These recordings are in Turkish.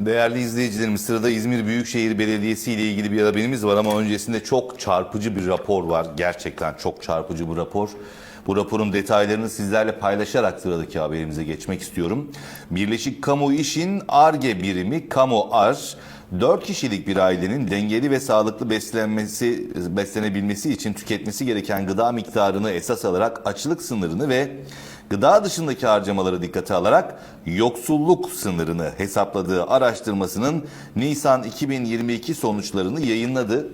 Değerli izleyicilerimiz sırada İzmir Büyükşehir Belediyesi ile ilgili bir haberimiz var ama öncesinde çok çarpıcı bir rapor var. Gerçekten çok çarpıcı bir rapor. Bu raporun detaylarını sizlerle paylaşarak sıradaki haberimize geçmek istiyorum. Birleşik Kamu İş'in ARGE birimi Kamu Ar 4 kişilik bir ailenin dengeli ve sağlıklı beslenmesi beslenebilmesi için tüketmesi gereken gıda miktarını esas alarak açlık sınırını ve gıda dışındaki harcamaları dikkate alarak yoksulluk sınırını hesapladığı araştırmasının Nisan 2022 sonuçlarını yayınladı.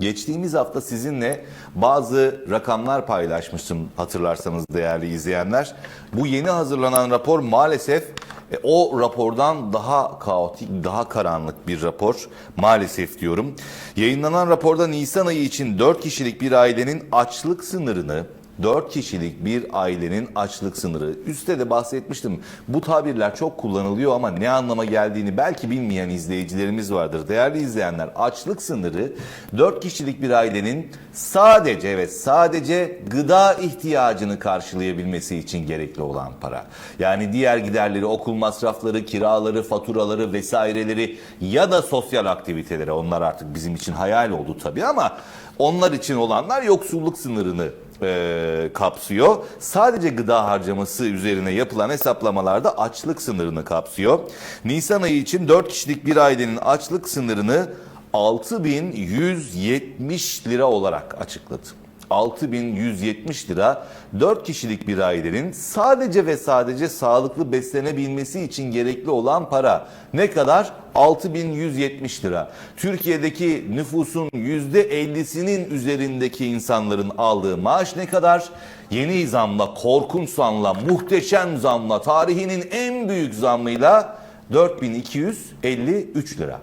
Geçtiğimiz hafta sizinle bazı rakamlar paylaşmıştım hatırlarsanız değerli izleyenler. Bu yeni hazırlanan rapor maalesef e, o rapordan daha kaotik, daha karanlık bir rapor maalesef diyorum. Yayınlanan raporda Nisan ayı için 4 kişilik bir ailenin açlık sınırını 4 kişilik bir ailenin açlık sınırı. Üste de bahsetmiştim. Bu tabirler çok kullanılıyor ama ne anlama geldiğini belki bilmeyen izleyicilerimiz vardır. Değerli izleyenler açlık sınırı 4 kişilik bir ailenin sadece evet sadece gıda ihtiyacını karşılayabilmesi için gerekli olan para. Yani diğer giderleri, okul masrafları, kiraları, faturaları vesaireleri ya da sosyal aktiviteleri onlar artık bizim için hayal oldu tabii ama onlar için olanlar yoksulluk sınırını e, kapsıyor. Sadece gıda harcaması üzerine yapılan hesaplamalarda açlık sınırını kapsıyor. Nisan ayı için 4 kişilik bir ailenin açlık sınırını 6170 lira olarak açıkladı. 6170 lira 4 kişilik bir ailenin sadece ve sadece sağlıklı beslenebilmesi için gerekli olan para ne kadar? 6170 lira. Türkiye'deki nüfusun %50'sinin üzerindeki insanların aldığı maaş ne kadar? Yeni zamla, korkunç zamla, muhteşem zamla, tarihinin en büyük zammıyla 4253 lira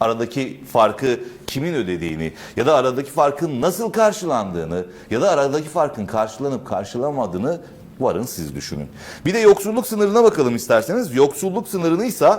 aradaki farkı kimin ödediğini ya da aradaki farkın nasıl karşılandığını ya da aradaki farkın karşılanıp karşılamadığını varın siz düşünün. Bir de yoksulluk sınırına bakalım isterseniz. Yoksulluk sınırını ise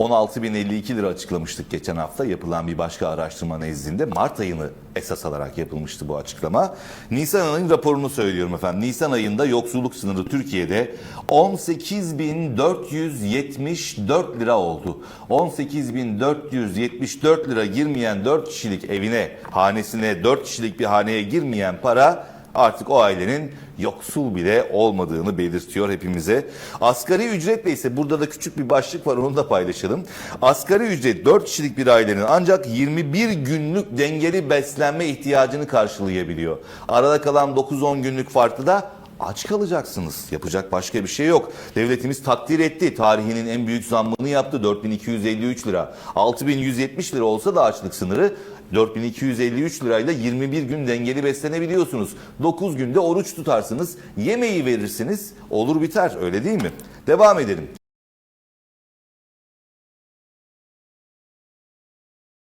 16.052 lira açıklamıştık geçen hafta yapılan bir başka araştırma nezdinde. Mart ayını esas alarak yapılmıştı bu açıklama. Nisan ayının raporunu söylüyorum efendim. Nisan ayında yoksulluk sınırı Türkiye'de 18.474 lira oldu. 18.474 lira girmeyen 4 kişilik evine, hanesine 4 kişilik bir haneye girmeyen para artık o ailenin yoksul bile olmadığını belirtiyor hepimize. Asgari ücretle ise burada da küçük bir başlık var onu da paylaşalım. Asgari ücret 4 kişilik bir ailenin ancak 21 günlük dengeli beslenme ihtiyacını karşılayabiliyor. Arada kalan 9-10 günlük farklı da aç kalacaksınız. Yapacak başka bir şey yok. Devletimiz takdir etti. Tarihinin en büyük zammını yaptı. 4253 lira. 6170 lira olsa da açlık sınırı 4253 lirayla 21 gün dengeli beslenebiliyorsunuz. 9 günde oruç tutarsınız. Yemeği verirsiniz. Olur biter öyle değil mi? Devam edelim.